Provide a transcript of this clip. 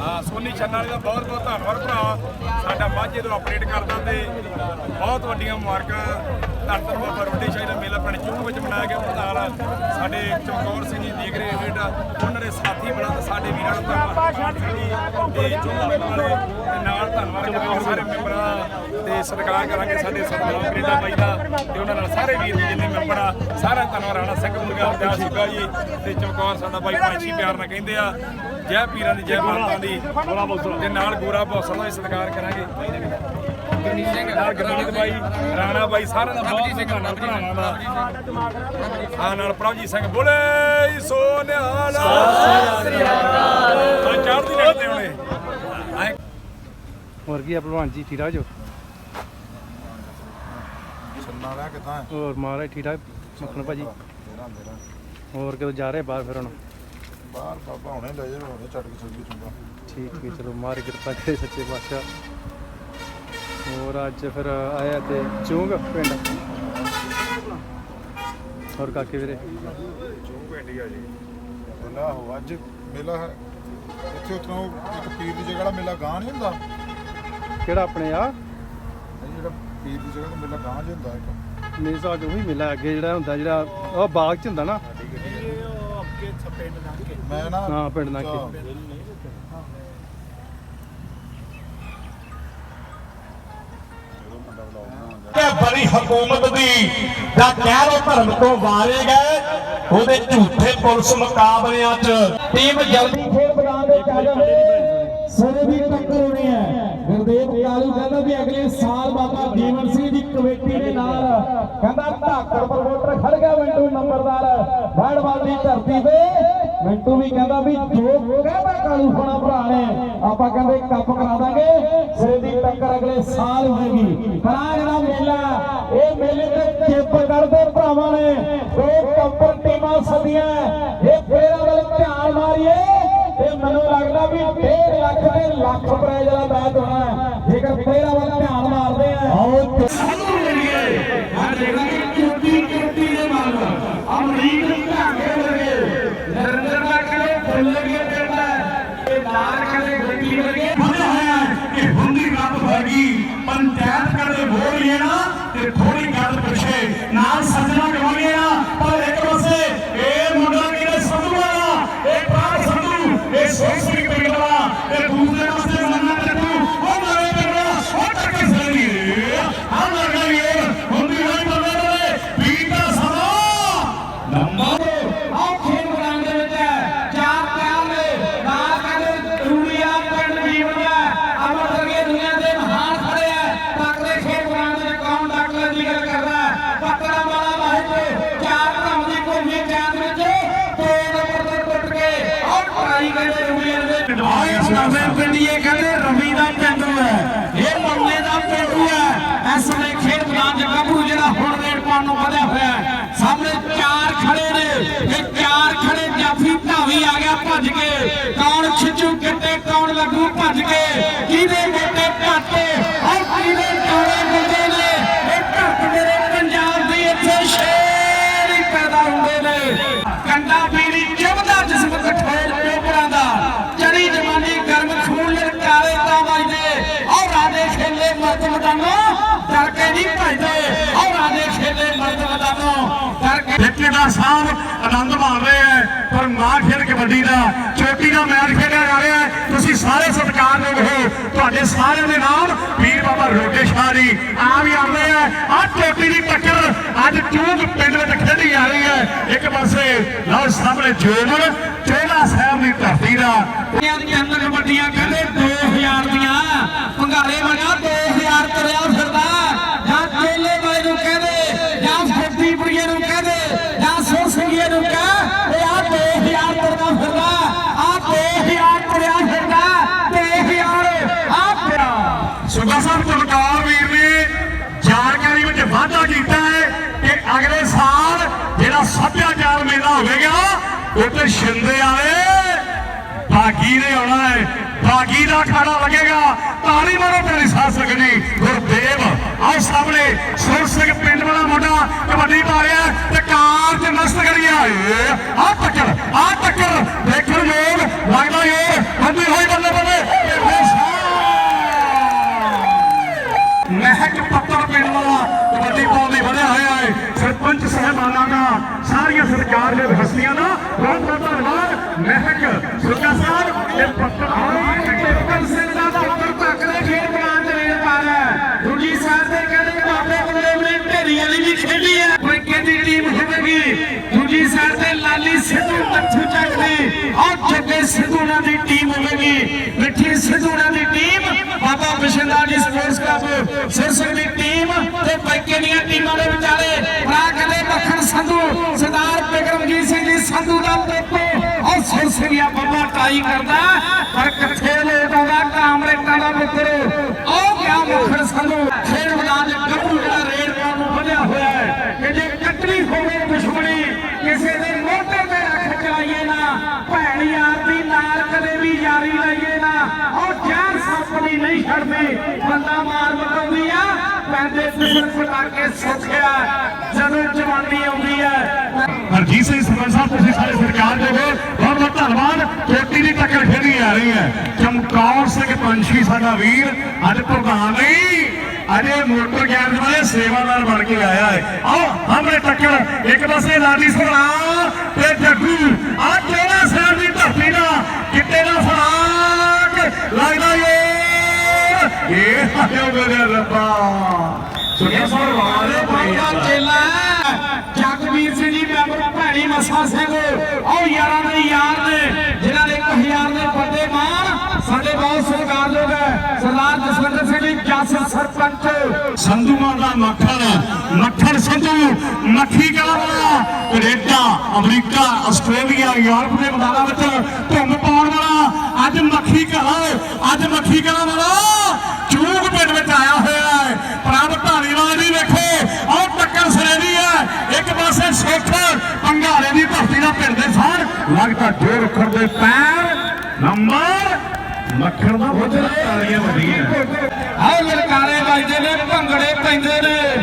ਹਾਂ, ਸੋਨੀ ਛੰਨਾ ਵਾਲੇ ਦਾ ਬਹੁਤ ਬਹੁਤ ਧੰਨਵਾਦ ਭਰਾ। ਸਾਡਾ ਮਾਝੇ ਤੋਂ ਆਪਰੇਟ ਕਰਦਾ ਤੇ ਬਹੁਤ ਵੱਡੀਆਂ ਮੁਬਾਰਕਾਂ। ਧੰਨਵਾਦ ਬਾਬਾ ਰੋਟੀ ਸ਼ਾਹੀ ਦਾ ਮੇਲਾ ਪਿੰਡ ਚੂਹ ਵਿੱਚ ਮਨਾਇਆ ਗਿਆ। ਉਹਦੇ ਨਾਲ ਸਾਡੇ ਚਮਕੌਰ ਸਿੰਘ ਜੀ ਦੇਖ ਰਹੇ ਬੇਟਾ ਉਹਨਾਂ ਦੇ ਸਾਥੀ ਬਣਾ ਤੇ ਸਾਡੇ ਵੀਰਾਂ ਨੂੰ ਤੇ ਚੂਹ ਵਾਲੇ ਤੇ ਨਾਲ ਧੰਨਵਾਦ ਕਰਾਂਗੇ ਸਾਰੇ ਮੈਂਬਰਾਂ ਦਾ ਤੇ ਸਤਿਕਾਰ ਕਰਾਂਗੇ ਸਾਡੇ ਸਰਦਾਰ ਕੈਨੇਡਾ ਬਾਈ ਦਾ ਤੇ ਉਹਨਾਂ ਨਾਲ ਸਾਰੇ ਵੀਰ ਜੀ ਜਿੰਨੇ ਮੈਂਬਰ ਆ ਸਾਰਾ ਧੰਨਵਾਦ ਰਾਣਾ ਸਿੰਘ ਮੁਰਗਾ ਦਾ ਸੁਗਾ ਜੀ ਤੇ ਚਮਕੌਰ ਸਾਡਾ ਬਾਈ ਪੰਛੀ ਪਿਆਰ ਨਾਲ ਕਹਿੰਦੇ ਆ ਜੈ ਪੀਰਾਂ ਦੀ ਜੈ ਮਾਤਾ ਦੀ ਤੇ ਨਾਲ ਗੋਰਾ ਬੌਸਲ ਦਾ ਵੀ ਸਤਿਕਾਰ ਕਰਾਂਗੇ ਨਾਲ ਗਰਮੀਤ ਬਾਈ ਰਾਣਾ ਬਾਈ ਸਾਰਿਆਂ ਦਾ ਬਹੁਤ ਧੰਨਵਾਦ ਭਰਾਵਾਂ ਦਾ ਆ ਨਾਲ ਪ੍ਰਭਜੀਤ ਸਿੰਘ ਬੋਲੇ ਸੋ ਸਤਿ ਸ੍ਰੀ ਅਕਾਲ ਚੜ੍ਹਦੀ ਲੱਗਦੇ ਹੁਣੇ ਐਂ ਹੋਰ ਕੀ ਆ ਭਲਵਾਨ ਜੀ ਠੀਕ ਠਾਕ ਜੋ? ਛੰਨਾ ਲਿਆ ਕਿਦਾਂ ਹੈ? ਹੋਰ ਮਹਾਰਾਜ ਠੀਕ ਠਾਕ? ਮੱਖਣ ਭਾਜੀ। ਮੇਰਾ ਮੇਰਾ। ਹੋਰ ਕਦੋਂ ਜਾ ਰਹੇ ਬਾਹਰ ਫਿਰ ਹੁਣ? ਬਾਹਰ ਬਾਬਾ ਹੁਣੇ ਲੈ ਜਾਵੇ ਹੁਣੇ ਛੱਡ ਕੇ ਚੱਲ ਗਈ ਚੁੰਗਾ। ਠੀਕ ਠੀਕ ਚਲੋ ਮਾਰ ਕਿਰਪਾ ਕਰੇ ਸੱਚੇ ਪਾਤਸ਼ਾਹ। ਹੋਰ ਅੱਜ ਫਿਰ ਆਇਆ ਤੇ ਚੂੰਗ ਪਿੰਡ। ਹੋਰ ਕਾਕੇ ਵੀਰੇ? ਚੂਹ ਪਿੰਡੀ ਆ ਜੀ। ਮੇਲਾ ਹੋ ਅੱਜ ਮੇਲਾ ਹੈ। ਇੱਥੇ ਉਤੋਂ ਇੱਕ ਪੀਰ ਦੀ ਜਗ੍ਹਾ ਦਾ ਮੇਲਾ ਗਾਂ ਨਹੀਂ ਹੁੰਦਾ? ਕਿਹੜਾ ਆਪਣੇ ਆ? ਜਿਹੜਾ ਪੀਰ ਦੀ ਜਗ੍ਹਾ ਦਾ ਮੇਲਾ ਗਾਂ ਜਿਹਾ ਹੁੰਦਾ ਇੱਕ। ਮੇਰੇ ਸਾਹ ਉਹੀ ਮਿਲਾ ਅੱਗੇ ਜਿਹੜਾ ਹੁੰਦਾ ਜਿਹੜਾ ਉਹ ਬਾਗ ਚ ਹੁੰਦਾ ਨਾ। ਮੈਂ ਨਾ ਹਾਂ, ਪਿੰਡ ਲੰਘ ਕੇ। ਕਿ ਬੜੀ ਹਕੂਮਤ ਦੀ ਦਾ ਕਹਿ ਲੋ ਧਰਮ ਤੋਂ ਵਾਰੇ ਗਏ ਉਹਦੇ ਝੂਠੇ ਪੁਲਿਸ ਮੁਕਾਬਲਿਆਂ 'ਚ ਟੀਮ ਜਲਦੀ ਖੇਡ ਮੈਦਾਨ ਦੇ ਚੱਲ ਜਾਵੇ। ਸਿਰੇ। ਦੀ ਟੱਕਰ ਕਹਿੰਦਾ ਧਾਕੜ ਪ੍ਰਮੋਟਰ ਖੜ ਗਿਆ ਮਿੰਟੂ ਨੰਬਰਦਾਰ। ਵੜਵਾਲ ਦੀ ਧਰਤੀ ਤੇ। ਮਿੰਟੂ ਵੀ ਕਹਿੰਦਾ ਵੀ ਜੋ ਕਹਿੰਦਾ ਕਾਲੂ ਹੋਣਾ ਭਰਾ ਨੇ, ਆਪਾਂ ਕਹਿੰਦੇ ਕੱਪ ਕਰਾ ਦਾਂਗੇ। ਸਿਰੇ ਦੀ ਟੱਕਰ ਅਗਲੇ ਸਾਲ ਹੋਏਗੀ। ਕਰਾ ਜਿਹੜਾ ਮੇਲਾ। ਇਹ ਮੇਲੇ ਤੇ ਚਿੱਪ ਕਰਦੇ ਭਰਾਵਾਂ ਨੇ। ਦੋ ਕੱਪਰ ਟੀਮਾਂ ਸਦੀਆਂ। ਇਹ ਫੇਰਾ ਵੱਲ ਧਿਆਨ ਮਾਰੀਏ, ਤੇ ਮੈਨੂੰ ਲੱਗਦਾ ਵੀ 1.5 ਲੱਖ ਦੇ ਲੱਖ ਪ੍ਰਾਈਜ਼ ਦਾ ਮੈਚ ਹੋਣਾ। ਪਿੰਡੀਏ ਕਹਿੰਦੇ ਰਵੀ ਦਾ ਪਿੰਡੂ ਹੈ। ਇਹ ਮੰਨੇ ਦਾ ਪਿੰਡੂ ਹੈ ਇਸ ਵੇਲੇ ਖੇਡ ਮੈਦਾਨ 'ਚ ਗੱਭਰੂ ਜਿਹੜਾ ਹੁਣ ਰੇਡ ਪਾਉਣ ਨੂੰ ਵਧਿਆ ਹੋਇਆ ਹੈ। ਸਾਹਮਣੇ ਚਾਰ ਖੜੇ ਨੇ। ਇਹ ਚਾਰ ਖੜੇ ਜਾਫੀ ਧਾਵੀ ਆ ਗਿਆ ਭੱਜ ਕੇ। ਕੌਣ ਖਿੱਚੂ ਕਿੱਟੇ ਕੌਣ ਲੱਗੂ, ਭੱਜ ਕੇ। ਰਾਜੇ ਖੇਲੇ ਮਰਦ ਮਦਾਨੋ ਡਰ ਕੇ ਨਹੀਂ ਭਜਦੇ। ਔਰ ਰਾਜੇ ਖੇਲੇ ਮਰਦ ਮਦਾਨੋ ਡਰ ਕੇ ਠੇਕੇਦਾਰ ਸਾਹਿਬ ਆਨੰਦ ਮਾਣ ਰਹੇ ਹੈ ਪਰ ਨਾ ਖੇਡ ਕਬੱਡੀ ਦਾ ਚੋਟੀ ਦਾ ਮੈਚ ਖੇਡਿਆ ਜਾ ਰਿਹਾ ਹੈ। ਤੁਸੀਂ ਸਾਰੇ ਸਤਿਕਾਰਯੋਗ ਹੋ ਤੁਹਾਡੇ ਸਾਰਿਆਂ ਦੇ ਨਾਮ ਵੀਰ ਬਾਬਾ ਰੋਕੇ ਸ਼ਾਹ ਜੀ ਆ ਵੀ ਆਉਂਦੇ ਆ ਆ ਚੋਟੀ ਦੀ ਟੱਕਰ ਅੱਜ ਚੂਕ ਪਿੰਡ ਵਿੱਚ ਖੇਡੀ ਜਾ ਰਹੀ ਹੈ। ਇੱਕ ਪਾਸੇ ਲਓ ਸਾਹਮਣੇ ਜੋਗਰ ਚੋਲਾ ਸਾਹਿਬ ਦੀ ਧਰਤੀ ਦਾ। ਦੀਆਂ ਤਿੰਨ ਕਬੱਡੀਆਂ ਕਹਿੰਦੇ 2000 ਦੀਆਂ ਭੰਗਾਰੇ ਬਣਾ 2000 ਤੁਰਿਆ ਫਿਰਦਾ ਜਾਂ ਚੇਲੇ ਵਾਲੇ ਨੂੰ ਕਹਿੰਦੇ ਜਾਂ ਫੱਟੀਪੁਰੀਏ ਨੂੰ ਕਹਿੰਦੇ ਜਾਂ ਸੁਰਸਿੰਘੀਏ ਨੂੰ ਕਹ ਇਹ ਆ 2000 ਤੁਰਦਾ ਫਿਰਦਾ ਆ 2000 ਤੁਰਿਆ ਫਿਰਦਾ 2000 ਆ ਪਿਆ ਸੁਗਾ ਸਾਹਿਬ ਚਮਕੌਰ ਵੀਰ ਨੇ ਜਾਣਕਾਰੀ ਵਿੱਚ ਵਾਧਾ ਕੀਤਾ ਹੈ ਕਿ ਅਗਲੇ ਸਾਲ ਜਿਹੜਾ ਸੱਭਿਆਚਾਰ ਮੇਲਾ ਹੋਵੇਗਾ ਉੱਥੇ ਸ਼ਿੰਦੇ ਵਾਲੇ। ਬਾਗੀ ਨੇ ਆਉਣਾ ਹੈ। ਬਾਗੀ ਦਾ ਖਾਣਾ ਲੱਗੇਗਾ। ਤਾਲੀ ਮਾਰੋ ਤੇਰੀ ਸਾਹ ਸਕਣੀ ਗੁਰਦੇਵ, ਆਓ ਸਾਹਮਣੇ। ਸੁਰ ਸਿੰਘ ਪਿੰਡ ਵਾਲਾ ਮੁੰਡਾ ਕਬੱਡੀ ਪਾ ਰਿਹਾ ਤੇ ਕਾਰ ਚ ਮਸਤ ਕਰੀਆ ਆ ਟੱਕਰ ਆ ਟੱਕਰ ਦੇ ਖੇਡ ਮੈਦਾਨ ਚ ਰੇਡ ਪਾ ਰਿਹਾ ਹੈ। ਦੂਜੀ ਸਾਈਡ ਤੇ ਕਹਿੰਦੇ ਬਾਬੇ ਗੁਰਦੇਵ ਨੇ ਢੇਰੀ ਵਾਲੀ ਵੀ ਖੇਡੀ ਹੈ ਕੋਈਕੇ ਦੀ ਟੀਮ ਹੋਵੇਗੀ ਦੂਜੀ ਸਾਈਡ ਤੇ ਲਾਲੀ ਸਿੱਧੂ ਮੱਥੂ ਚੱਕ ਦੀ ਔਰ ਜੱਗੇ ਸਿੱਧੂ ਨਾਲ ਦੀ ਟੀਮ ਹੋਵੇਗੀ ਮਿੱਠੀ ਸਿੱਧੂ ਨਾਲ ਦੀ team Baba Bishandar ji sports club ਸਿਰਸਕ ਦੀ ਟੀਮ ਤੇ ਕੋਈਕੇ ਦੀਆਂ ਟੀਮਾਂ ਦੇ ਵਿਚਾਲੇ ਭਰਾ ਕਹਿੰਦੇ ਮੱਖਣ ਸੰਧੂ ਸਰਦਾਰ ਬਿਕਰਮਜੀਤ ਸਿੰਘ ਜੀ ਸੰਧੂ ਦਾ ਪੁੱਤ ਔਰ ਸਿਰਸਗੀਆ ਬੱਬਾ ਟਾਈ ਕਰਦਾ, ਪਰ ਕਿੱਥੇ ਲੋਟ ਆਉਂਦਾ? ਕਾਮਰੇਟਾਂ ਦਾ ਪੁੱਤਰ। ਉਹ ਕਿਆ ਮੱਖਣ ਸੰਧੂ ਖੇਡ ਮੈਦਾਨ ਦੇ ਗੱਭਰੂ ਜਿਹੜਾ ਰੇਡ ਪਾਉਣ ਨੂੰ ਵਧਿਆ ਹੋਇਆ ਹੈ। ਕਿ ਜੇ ਕੱਟਣੀ ਹੋਵੇ ਦੁਸ਼ਮਣੀ, ਕਿਸੇ ਦੇ ਮੋਢੇ ਤੇ ਰੱਖ ਚਲਾਈਏ ਨਾ, ਭੈਣ ਯਾਰ ਦੀ ਨਾਲ ਕਦੇ ਵੀ ਯਾਰੀ ਲਾਈਏ ਨਾ, ਉਹ ਜਾਨ ਸੱਪ ਨਹੀਂ ਛੱਡਦੀ। ਬੰਦਾ ਮਾਰ ਮਕਾਉਂਦੀ ਆ, ਪੈਂਦੇ ਫਿਸਲ ਪਟਾਕੇ ਸੁੱਖਿਆ ਜਦੋਂ ਜਵਾਨੀ ਆਉਂਦੀ ਹੈ ਹਰਜੀਤ ਸਿੰਘ ਸਰਪੰਚ ਸਾਹਿਬ ਤੁਸੀਂ ਸਾਰੇ ਸਰਕਾਰ ਦੇ ਹੋ। ਬਹੁਤ ਬਹੁਤ ਧੰਨਵਾਦ। ਕੋਟੀ ਦੀ ਟੱਕਰ ਖੇਡੀ ਆ ਰਹੀ ਹੈ। ਚਮਕੌਰ ਸਿੰਘ ਪੰਛੀ ਸਾਡਾ ਵੀਰ ਅੱਜ ਪ੍ਰਧਾਨ ਨਹੀਂ ਅਜੇ ਮੋਟਰ ਗੈਰਜ ਵਾਲੇ ਸੇਵਾਦਾਰ ਬਣ ਕੇ ਆਇਆ ਹੈ। ਆਓ ਹਮਰੇ ਟੱਕਰ। ਇੱਕ ਪਾਸੇ ਲਾਡੀ ਸਰਾ ਤੇ ਜੱਗੂ। ਆ ਕਿਹੜਾ ਸ਼ਹਿਰ ਦੀ ਧਰਤੀ ਦਾ ਕਿੱਤੇ ਦਾ ਫਰਾਕ। ਲੱਗਦਾ ਏ। ਇਹ ਆਇਓ ਮੇਰੇ ਰੱਬਾ। ਸੁਣਿਆ ਸਰ ਵਾਲੇ ਬਾਬਾ ਚੇਲਾ ਜਗਵੀਰ ਸਿੰਘ ਜੀ ਮਸਾ ਸਿੰਘ, ਉਹ ਯਾਰਾਂ ਦੇ ਯਾਰ ਨੇ, ਜਿਨ੍ਹਾਂ ਨੇ 1000 ਦੇ ਵੱਡੇ ਮਾਨ ਸਾਡੇ ਬਹੁਤ ਸਤਿਕਾਰਯੋਗ ਹੈ। ਸਰਦਾਰ ਜਸਵਿੰਦਰ ਸਿੰਘ ਜੀ, ਜੱਸ ਸਰਪੰਚ। ਸੰਧੂਆਂ ਦਾ ਮੱਖਣ ਮੱਖਣ ਸੰਧੂ, ਮੱਖੀ ਵਾਲਾ, ਕੈਨੇਡਾ, ਅਮਰੀਕਾ, ਆਸਟ੍ਰੇਲੀਆ, ਯੂਰਪ ਦੇ ਮੈਦਾਨਾਂ ਵਿੱਚ ਧੁੰਮ ਪਾਉਣ ਵਾਲਾ, ਅੱਜ ਮੱਖੀ ਕਹਾ ਅੱਜ ਮੱਖੀ ਕਲਾ ਵਾਲਾ ਚੂਗ ਪਿੰਡ ਵਿੱਚ ਆਇਆ ਹੋਇਆ ਹੈ ਪ੍ਰਭ ਧਾਲੀਵਾਲ ਜੀ ਵੇਖੋ ਆਹ ਟੱਕਰ ਸਿਰੇ ਦੀ ਹੈ ਇੱਕ ਪਾਸੇ ਸੁੱਖ ਪੰਘਾਲੇ ਦੀ ਧਰਤੀ ਦਾ ਪਿੰਡ ਦੇ ਸਾਰ ਲੱਗਦਾ ਜੋਰ ਅੱਖਰ ਪੈਰ, ਨੰਬਰ, ਮੱਖਣ ਦਾ ਬੁੱਧਰਾ ਤਾਲੀਆਂ ਵੱਡੀਆਂ ਆਹ ਪੈਂਦੇ ਲਲਕਾਰੇ ਵੱਜਦੇ ਨੇ, ਭੰਗੜੇ ਪੈਂਦੇ ਨੇ।